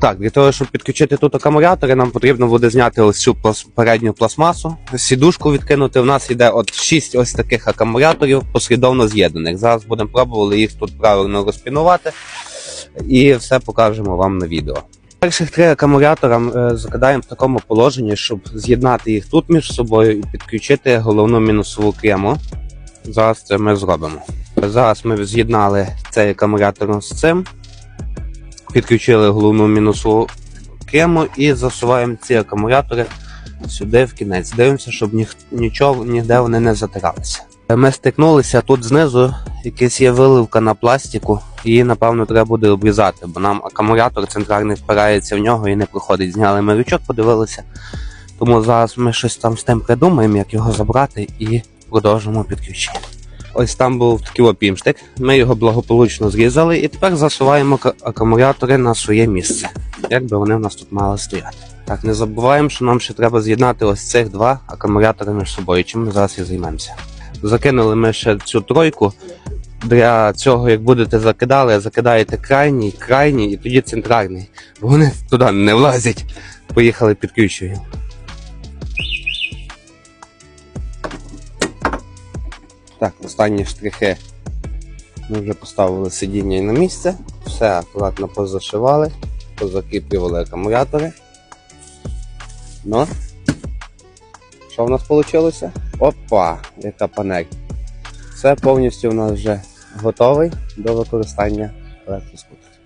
Так, для того, щоб підключити тут акумулятори, нам потрібно буде зняти ось цю передню пластмасу, сідушку відкинути. У нас йде от 6 ось таких акумуляторів послідовно з'єднаних. Зараз будемо пробувати їх тут правильно розпінувати і все покажемо вам на відео. Перших три акумулятора е, закидаємо в такому положенні, щоб з'єднати їх тут між собою і підключити головну мінусову крему. Зараз це ми зробимо. Зараз ми з'єднали цей акумулятор з цим, підключили головну мінусову крему і засуваємо ці акумулятори сюди в кінець. Дивимося, щоб ніх, нічого ніде вони не затиралися. Ми стикнулися тут знизу, якась є виливка на пластику, її напевно треба буде обрізати, бо нам акумулятор центральний впирається в нього і не проходить. Зняли ми рючок, подивилися. Тому зараз ми щось там з тим придумаємо, як його забрати і продовжимо підключення. Ось там був такий опімштик, ми його благополучно зрізали і тепер засуваємо акумулятори на своє місце, як би вони в нас тут мали стояти. Так, не забуваємо, що нам ще треба з'єднати ось цих два акумулятори між собою, чим ми зараз і займемося. Закинули ми ще цю тройку. Для цього, як будете закидали, закидаєте крайній, крайній і тоді центральний. Бо вони туди не влазять. Поїхали підключуємо. Так, останні штрихи. Ми вже поставили сидіння на місце. Все акуратно позашивали, позакріплювали акумулятори. Ну, що в нас вийшло? Опа! Яка панель. Все повністю у нас вже готовий до використання електроскутера.